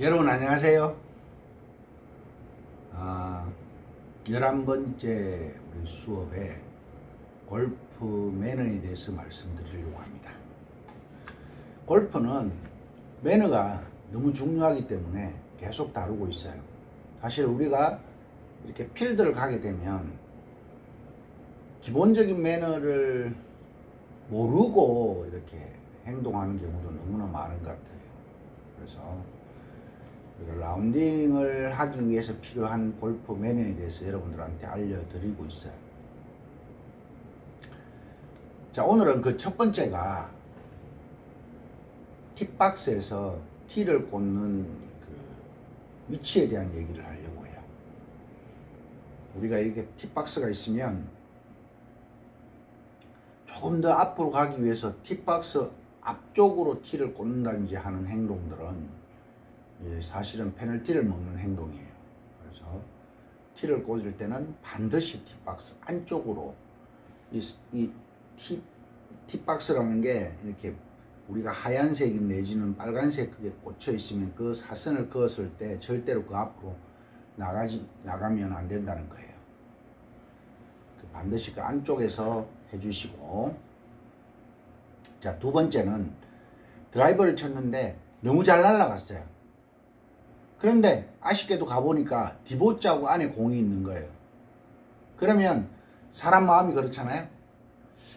여러분 안녕하세요. 아, 11번째 우리 수업에 골프 매너에 대해서 말씀드리려고 합니다. 골프는 매너가 너무 중요하기 때문에 계속 다루고 있어요. 사실 우리가 이렇게 필드를 가게 되면 기본적인 매너를 모르고 이렇게 행동하는 경우도 너무나 많은 것 같아요. 그래서 그 라운딩을 하기 위해서 필요한 골프 매너에 대해서 여러분들한테 알려드리고 있어요. 자, 오늘은 그 첫 번째가 팁박스에서 티를 꽂는 그 위치에 대한 얘기를 하려고 해요. 우리가 이렇게 팁박스가 있으면 조금 더 앞으로 가기 위해서 팁박스 앞쪽으로 티를 꽂는다든지 하는 행동들은 예, 사실은 페널티를 먹는 행동이에요. 그래서 티를 꽂을 때는 반드시 팁박스 안쪽으로 이, 이 티, 팁박스라는 게 이렇게 우리가 하얀색이 내지는 빨간색 그게 꽂혀 있으면 그 사선을 그었을 때 절대로 그 앞으로 나가지 나가면 안 된다는 거예요. 그 반드시 그 안쪽에서 해주시고 자 두 번째는 드라이버를 쳤는데 너무 잘 날아갔어요. 그런데 아쉽게도 가보니까 디봇 자국 안에 공이 있는 거예요. 그러면 사람 마음이 그렇잖아요.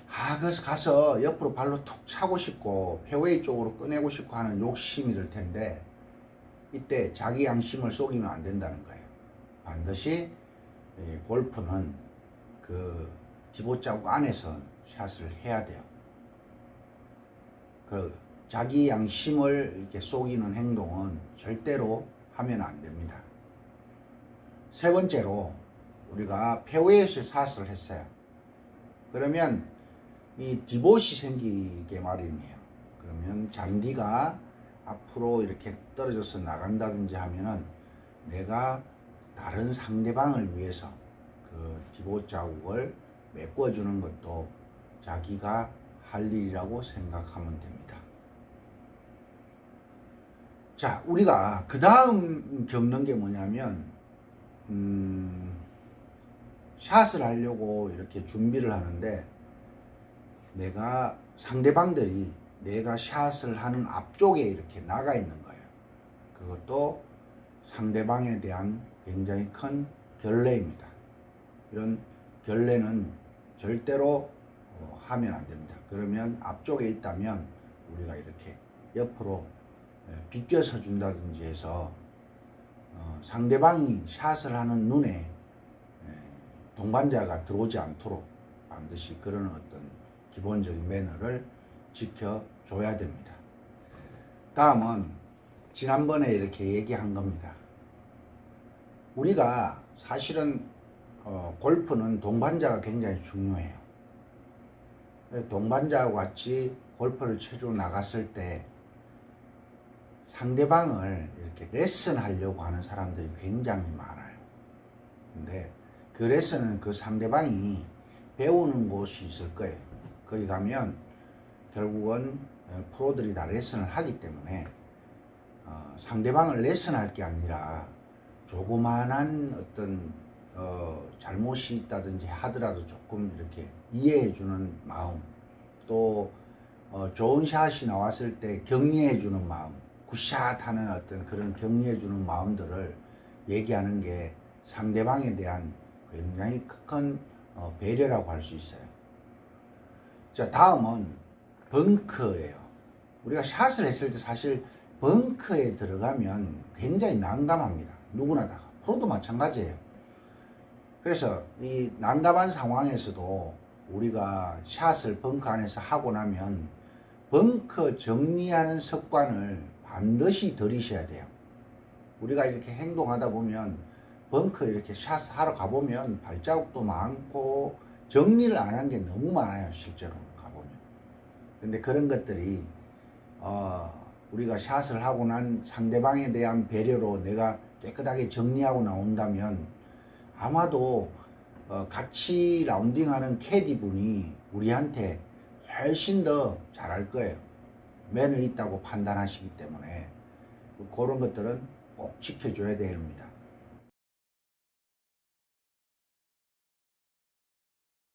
아, 그래서 가서 옆으로 발로 툭 차고 싶고 페웨이 쪽으로 꺼내고 싶고 하는 욕심이 들 텐데 이때 자기 양심을 속이면 안 된다는 거예요. 반드시 이 골프는 그 디봇 자국 안에서 샷을 해야 돼요. 그 자기 양심을 이렇게 속이는 행동은 절대로 하면 안 됩니다. 세 번째로 우리가 페웨이에서 샷을 했어요. 그러면 이 디봇이 생기게 마련이에요. 그러면 잔디가 앞으로 이렇게 떨어져서 나간다든지 하면은 내가 다른 상대방을 위해서 그 디봇 자국을 메꿔주는 것도 자기가 할 일이라고 생각하면 됩니다. 자, 우리가 그 다음 겪는 게 뭐냐면, 음, 샷을 하려고 이렇게 준비를 하는데, 내가 상대방들이 내가 샷을 하는 앞쪽에 이렇게 나가 있는 거예요. 그것도 상대방에 대한 굉장히 큰 결례입니다. 이런 결례는 절대로 어, 하면 안 됩니다. 그러면 앞쪽에 있다면 우리가 이렇게 옆으로 예, 비껴서 준다든지 해서 어, 상대방이 샷을 하는 눈에 예, 동반자가 들어오지 않도록 반드시 그런 어떤 기본적인 매너를 지켜줘야 됩니다. 다음은 지난번에 이렇게 얘기한 겁니다. 우리가 사실은 어, 골프는 동반자가 굉장히 중요해요. 동반자와 같이 골프를 치러 나갔을 때 상대방을 이렇게 레슨 하려고 하는 사람들이 굉장히 많아요. 근데 그 레슨은 그 상대방이 배우는 곳이 있을 거예요. 거기 가면 결국은 어, 프로들이 다 레슨을 하기 때문에 어, 상대방을 레슨할 게 아니라 조그만한 어떤 어, 잘못이 있다든지 하더라도 조금 이렇게 이해해주는 마음 또 어, 좋은 샷이 나왔을 때 격려해주는 마음 굿샷 하는 어떤 그런 격려해주는 마음들을 얘기하는 게 상대방에 대한 굉장히 큰 어, 배려라고 할 수 있어요. 자, 다음은 벙커예요. 우리가 샷을 했을 때 사실 벙커에 들어가면 굉장히 난감합니다. 누구나 다. 프로도 마찬가지예요. 그래서 이 난감한 상황에서도 우리가 샷을 벙커 안에서 하고 나면 벙커 정리하는 습관을 반드시 들이셔야 돼요. 우리가 이렇게 행동하다 보면 벙커 이렇게 샷 하러 가보면 발자국도 많고 정리를 안 한 게 너무 많아요 실제로 가보면 근데 그런 것들이 어, 우리가 샷을 하고 난 상대방에 대한 배려로 내가 깨끗하게 정리하고 나온다면 아마도 어, 같이 라운딩하는 캐디 분이 우리한테 훨씬 더 잘할 거예요 매너 있다고 판단하시기 때문에 그런 것들은 꼭 지켜줘야 됩니다.